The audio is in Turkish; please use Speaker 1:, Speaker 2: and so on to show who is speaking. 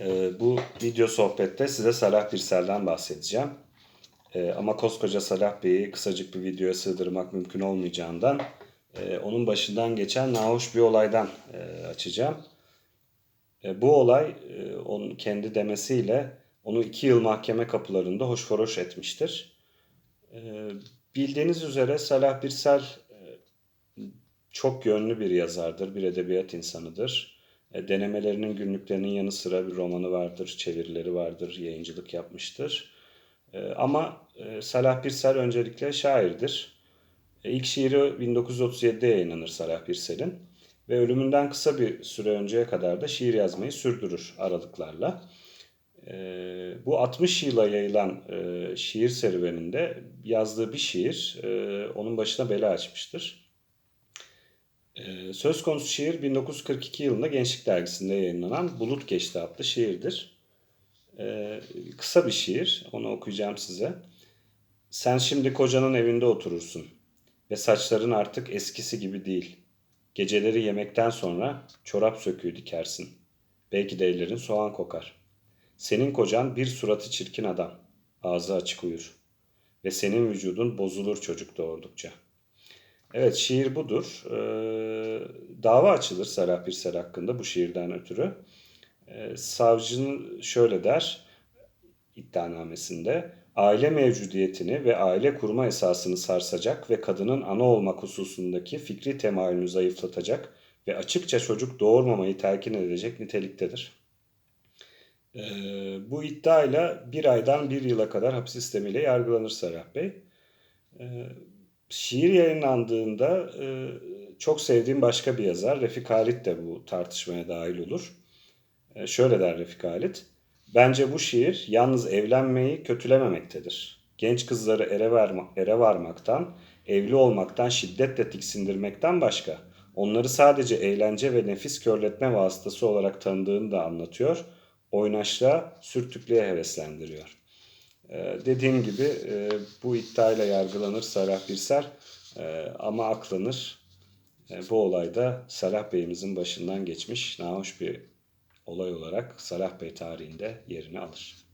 Speaker 1: Ee, bu video sohbette size Salah Birsel'den bahsedeceğim. Ee, ama koskoca Salah Bey'i kısacık bir videoya sığdırmak mümkün olmayacağından e, onun başından geçen nahoş bir olaydan e, açacağım. E, bu olay e, onun kendi demesiyle onu iki yıl mahkeme kapılarında hoşforoş etmiştir. E, bildiğiniz üzere Salah Birsel e, çok yönlü bir yazardır, bir edebiyat insanıdır. E, denemelerinin günlüklerinin yanı sıra bir romanı vardır, çevirileri vardır, yayıncılık yapmıştır. E, ama e, Salah Birsel öncelikle şairdir. İlk şiiri 1937'de yayınlanır Salah Birsel'in ve ölümünden kısa bir süre önceye kadar da şiir yazmayı sürdürür aralıklarla. Bu 60 yıla yayılan şiir serüveninde yazdığı bir şiir onun başına bela açmıştır. E, söz konusu şiir 1942 yılında Gençlik Dergisi'nde yayınlanan Bulut Geçti adlı şiirdir. E, kısa bir şiir, onu okuyacağım size. Sen şimdi kocanın evinde oturursun ve saçların artık eskisi gibi değil. Geceleri yemekten sonra çorap söküğü dikersin. Belki de ellerin soğan kokar. Senin kocan bir suratı çirkin adam. Ağzı açık uyur. Ve senin vücudun bozulur çocuk doğurdukça. Evet şiir budur. Ee, dava açılır Serap Birsel hakkında bu şiirden ötürü. Ee, savcının şöyle der iddianamesinde aile mevcudiyetini ve aile kurma esasını sarsacak ve kadının ana olmak hususundaki fikri temayülünü zayıflatacak ve açıkça çocuk doğurmamayı telkin edecek niteliktedir. Ee, bu iddiayla bir aydan bir yıla kadar hapis sistemiyle yargılanır Serap Bey. Ee, şiir yayınlandığında e, çok sevdiğim başka bir yazar Refik Halit de bu tartışmaya dahil olur. E, şöyle der Refik Halit. Bence bu şiir yalnız evlenmeyi kötülememektedir. Genç kızları ere, verma, ere varmaktan, evli olmaktan şiddetle tiksindirmekten başka. Onları sadece eğlence ve nefis körletme vasıtası olarak tanıdığını da anlatıyor. Oynaşla, sürtüklüğe heveslendiriyor. Ee, dediğim gibi e, bu iddiayla yargılanır Salah Birser e, ama aklanır. E, bu olayda Salah Bey'imizin başından geçmiş nahoş bir olay olarak Salah Bey tarihinde yerini alır.